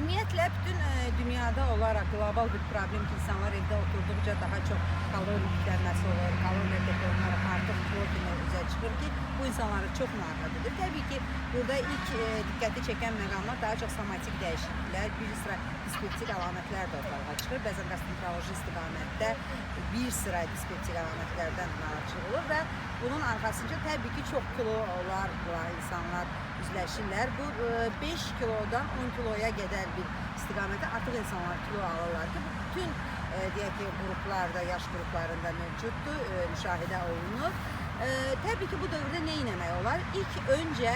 Ümumiyyətlə bütün e, dünyada olaraq qlobal bir problem ki, insanlar evdə oturduqca daha çox kalori yüklenməsi olur, kalori depolarına artıq kimi üzə çıxır ki, bu insanları çox narahat edir. Təbii ki, burada ilk e, diqqəti çəkən məqamlar daha çox somatik dəyişikliklər, bir sıra dispeptik əlamətlər də ortalığa çıxır. Bəzən gastroenteroloji istiqamətdə bir sıra dispeptik əlamətlərdən narahatçılıq olur və bunun arxasınca təbii ki, çox kilolarla insanlar üzləşirlər. Bu e, 5 kilodan 10 kiloya qədər bir istiqamətdə artıq insanlar kilo alırlar ki, bu bütün e, deyək ki, qruplarda, yaş qruplarında mövcuddur, e, müşahidə olunur. E, təbii ki, bu dövrdə nə etmək olar? İlk öncə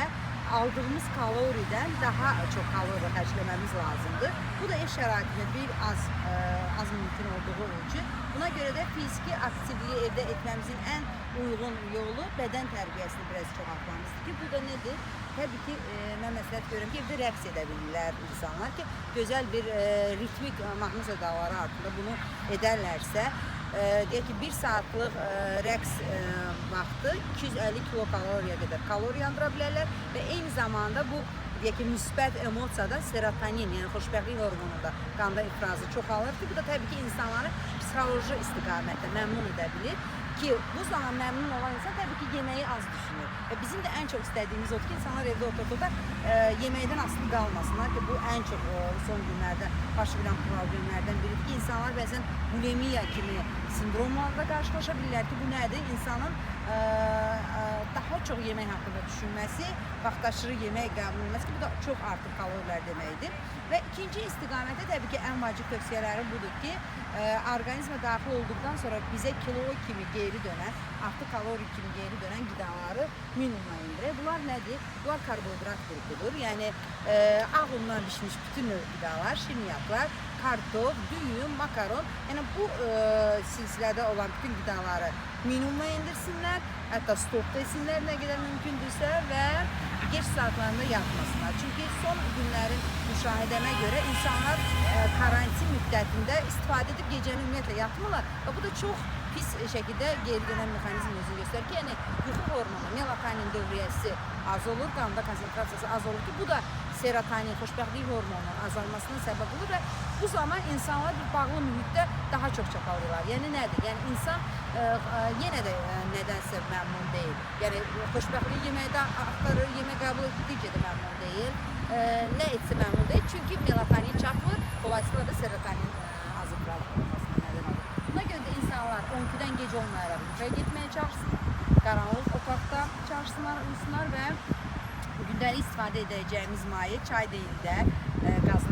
aldığımız kaloriden daha çok kalori harcamamız lazımdır. Bu da ev şəraitində bir az e, az mümkün olduğu üçün buna görə də fiziki aktivliyi evdə etmemizin en uygun yolu bədən tərbiyəsini biraz çoxaltmamızdır ki, bu da nedir? Təbii ki, e, mən məsləhət görürəm ki, evdə rəqs edə insanlar ki, gözəl bir e, ritmik e, mahnı zədaları altında bunu edərlərsə, deyək ki, bir saatlıq e, rəqs e, vaxtı 250 kilokaloriya qədər kalori yandıra bilərlər və eyni zamanda bu deyək ki, müsbət emosiyada serotonin, yəni xoşbəxtlik hormonu da qanda ifrazı çoxalır ki, bu da təbii ki, insanları psixoloji istiqamətdə məmnun edə bilir ki, bu zaman məmnun olan insan təbii ki, yeməyi az düşünür. Və bizim də ən çox istədiyimiz odur ki, insanlar evdə oturduqda e, yeməkdən asılı qalmasınlar ki, bu ən çox e, son günlərdə baş verən problemlərdən biridir ki, insanlar bəzən bulimiya kimi sindromlarla qarşılaşa bilirlər ki, bu nədir? İnsanın e, e, daha çox yemək haqqında düşünməsi, vaxtaşırı yemək qəbul etməsi ki, bu da çox artıq kalorilər deməkdir. Və ikinci istiqamətdə təbii ki, ən vacib tövsiyələrim budur ki, e, orqanizmə daxil olduqdan sonra bizə kilo kimi geri dönən, artıq kalori kimi geri dönən qidaları minimuma indirək. Bunlar nədir? Bunlar karbohidrat qrupudur. Yəni e, ağ undan bişmiş bütün növ qidalar, kartof, düyün, makaron. Yəni bu e, silsilədə olan bütün qidaları minimuma indirsinlər, hətta stopda etsinlər nə qədər mümkündürsə və geç saatlarında yatmasınlar. Çünki son günlərin müşahidəmə görə insanlar e, karantin müddətində istifadə edib gecəni ümumiyyətlə yatmırlar bu da çox pis şəkildə geri dönən mexanizm özünü göstərir ki, yəni yuxu hormonu, melatonin dövriyyəsi az olur, qanda konsentrasiyası az olur ki, bu da serotonin, xoşbəxtlik hormonunun azalmasına səbəb olur və bu zaman insanlar bir bağlı mühitdə daha çox çapalıyorlar. Yəni nədir? Yəni insan e, e, yenə də e, nədənsə məmnun deyil. Yəni xoşbəxtlik yeməkdə axtarır, yemək qəbul etdikcə də məmnun deyil. E, nə etsə məmnun deyil. Çünki melatonin çatmır, dolayısıyla da serotonin e, azıqlar olmasına nədən olur. Buna görə də insanlar 12-dən gecə olmayaraq yuxuya getməyə çalışsın. Qaranlıq otaqda çalışsınlar, uyusunlar və gündəlik istifadə edəcəyimiz maye çay deyil də, e, qaz